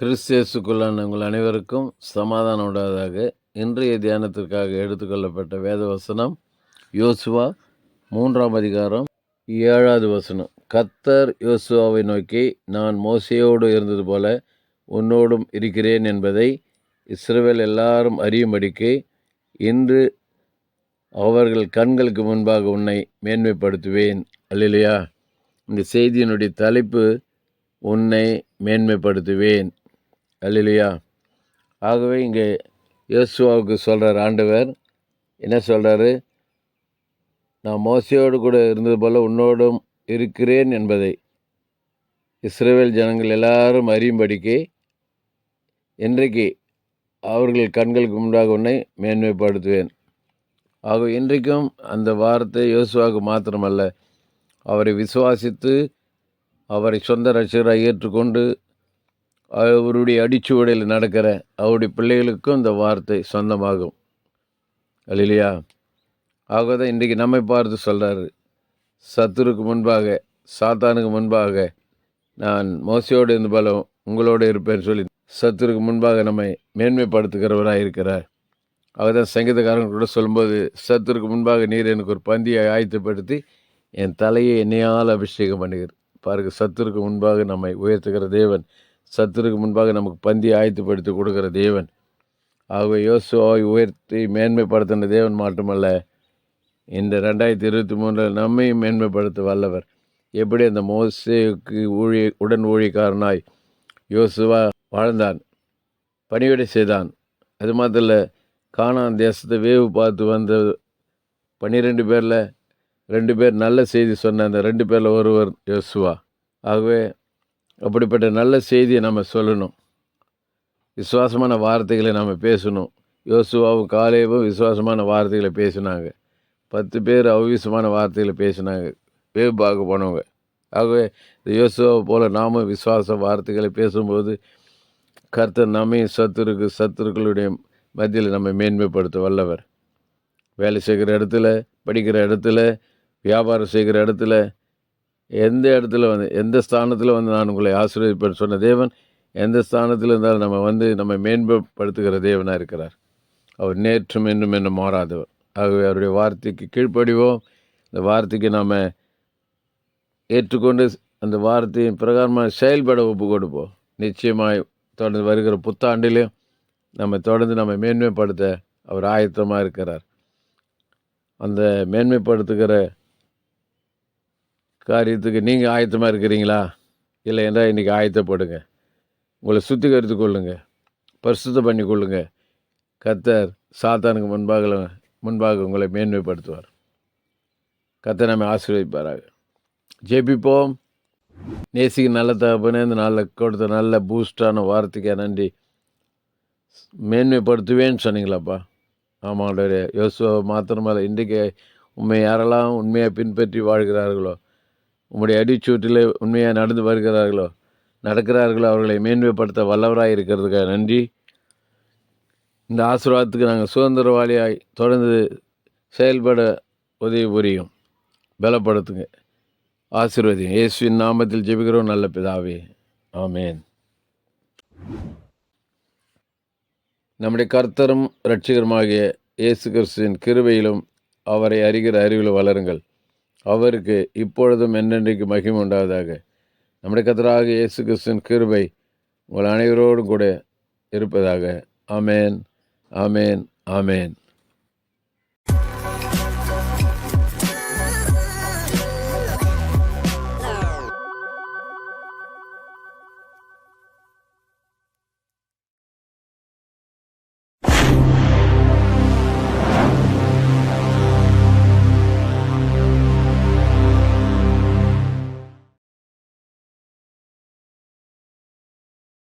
கிறிஸ்தியசுக்குள்ளான உங்கள் அனைவருக்கும் சமாதானம் உண்டாவதாக. இன்றைய தியானத்திற்காக எடுத்துக்கொள்ளப்பட்ட வேத வசனம் யோசுவா மூன்றாம் அதிகாரம் ஏழாவது வசனம். கத்தர் யோசுவாவை நோக்கி நான் மோசையோடு இருந்தது போல உன்னோடும் இருக்கிறேன் என்பதை இஸ்ரேல் எல்லாரும் அறியும்படிக்கு இன்று அவர்கள் கண்களுக்கு முன்பாக உன்னை மேன்மைப்படுத்துவேன். அல்லையா இந்த செய்தியினுடைய தலைப்பு உன்னை மேன்மைப்படுத்துவேன். அல்லையா ஆகவே இங்கே யோசுவாவுக்கு சொல்கிறார் ஆண்டவர் என்ன சொல்கிறாரு நான் மோசையோடு கூட இருந்தது போல் உன்னோடும் இருக்கிறேன் என்பதை இஸ்ரேல் ஜனங்கள் எல்லாரும் அறியும்படிக்கு இன்றைக்கு அவர்கள் கண்களுக்கு முன்பாக உன்னை மேன்மைப்படுத்துவேன். ஆக இன்றைக்கும் அந்த வார்த்தை யோசுவாவுக்கு மாத்திரமல்ல அவரை விசுவாசித்து அவரை சொந்த ரசிகராக ஏற்றுக்கொண்டு அவருடைய அடிச்சுவடையில் நடக்கிற அவருடைய பிள்ளைகளுக்கும் இந்த வார்த்தை சொந்தமாகும். இல்லையா ஆகதான் இன்றைக்கி நம்மை பார்த்து சொல்கிறாரு சத்துருக்கு முன்பாக சாத்தானுக்கு முன்பாக நான் மோசையோடு இருந்த பலம் உங்களோடு இருப்பேன்னு சொல்லி சத்துருக்கு முன்பாக நம்மை மேன்மைப்படுத்துகிறவராக இருக்கிறார். அவர்தான் சங்கீதக்காரன் கூட சொல்லும்போது சத்துருக்கு முன்பாக நீர் எனக்கு ஒரு பந்தியை ஆயத்தப்படுத்தி என் தலையை என்னையால் அபிஷேகம் பண்ணுகிறார். பாருங்கள் சத்துருக்கு முன்பாக நம்மை உயர்த்துகிற தேவன் சத்துருக்கு முன்பாக நமக்கு பந்தி ஆயத்தப்படுத்தி கொடுக்குற தேவன். ஆகவே யோசுவாவை உயர்த்தி மேன்மைப்படுத்தின தேவன் மட்டுமல்ல இந்த ரெண்டாயிரத்தி இருபத்தி மூன்றில் நம்மையும் மேன்மைப்படுத்த வல்லவர். எப்படி அந்த மோசேக்கு ஊழிய உடன் ஊழியக்காரனாய் யோசுவா வாழ்ந்தான் பணிவிடை செய்தான். அது மாத்திர காணான் தேசத்தை வேவு பார்த்து வந்த பன்னிரெண்டு பேரில் ரெண்டு பேர் நல்ல செய்தி சொன்ன அந்த ரெண்டு பேரில் ஒருவர் யோசுவா. ஆகவே அப்படிப்பட்ட நல்ல செய்தியை நம்ம சொல்லணும். விசுவாசமான வார்த்தைகளை நம்ம பேசணும். யோசுவாவும் காலேவும் விசுவாசமான வார்த்தைகளை பேசினாங்க. பத்து பேர் அவிசுமான வார்த்தைகளை பேசினாங்க. வேவு போனவங்க. ஆகவே இந்த யோசுவாவை போல் நாமும் விசுவாச வார்த்தைகளை பேசும்போது கர்த்தர் நம்மையும் சத்துருக்கு சத்துருக்களுடைய மத்தியில் நம்ம மேன்மைப்படுத்த வல்லவர். வேலை செய்கிற இடத்துல படிக்கிற இடத்துல வியாபாரம் செய்கிற இடத்துல எந்த இடத்துல வந்து எந்த ஸ்தானத்தில் வந்து நான் உங்களை ஆசீர்வதிப்பேன் சொன்ன தேவன் எந்த ஸ்தானத்தில் இருந்தாலும் நம்ம வந்து நம்ம மேம்படுத்துகிற தேவனாக இருக்கிறார். அவர் நேற்றும் என்றும் என்றும் மாறாதவர். ஆகவே அவருடைய வார்த்தைக்கு கீழ்ப்படிவோம். இந்த வார்த்தைக்கு நாம் ஏற்றுக்கொண்டு அந்த வார்த்தையின் பிரகாரமாக செயல்பட ஒப்பு கொடுப்போம். நிச்சயமாய் தொடர்ந்து வருகிற புத்தாண்டிலையும் நம்ம தொடர்ந்து நம்ம மேன்மைப்படுத்த அவர் ஆயத்தமாக இருக்கிறார். அந்த மேன்மைப்படுத்துகிற காரியத்துக்கு நீங்கள் ஆயத்தமாக இருக்கிறீங்களா? இல்லை என்றால் இன்றைக்கி ஆயத்தப்படுங்க உங்களை சுத்திகரித்து கொள்ளுங்க. பரிசுத்தம் பண்ணி கொள்ளுங்க. கத்தர் சாத்தானுக்கு முன்பாக முன்பாக உங்களை மேன்மைப்படுத்துவார். கத்தர் நம்ம ஆசீர்வதிப்பாராக. ஜெபிப்போம். நேசிக்கு நல்ல தகப்பனே இந்த நாளில் கொடுத்த நல்ல பூஸ்டான வார்த்தைக்கு நன்றி. மேன்மைப்படுத்துவேன்னு சொன்னீங்களாப்பா? ஆமாண்டவரே யோசுவா மாத்திரமல்ல இன்றைக்கு உண்மை யாரெல்லாம் உண்மையாக பின்பற்றி வாழ்கிறார்களோ உம்முடைய அடிச்சூட்டில் உண்மையாக நடந்து வருகிறார்களோ? நடக்கிறார்களோ? அவர்களை மேன்மைப்படுத்த வல்லவராக இருக்கிறதுக்காக நன்றி. இந்த ஆசீர்வாதத்துக்கு நாங்கள் சுதந்திரவாளியாய் தொடர்ந்து செயல்பட உதவி புரியும். பலப்படுத்துங்க. ஆசீர்வதியும் இயேசுவின் நாமத்தில் ஜெபிக்கிறோம். நல்ல பிதாவே. ஆமேன். நம்முடைய கர்த்தரும் இரட்சகருமாகிய இயேசு கிறிஸ்துவின் கிருபையிலும் அவரை அறிகிற அறிவில் வளருங்கள். அவருக்கு இப்பொழுதும் என்னென்றைக்கு மகிமை உண்டாவதாக. நம்முடைய கத்தராக இயேசு கிறிஸ்துவின் கிருபை உங்கள் அனைவரோடும் கூட இருப்பதாக. ஆமேன் ஆமேன் ஆமேன்.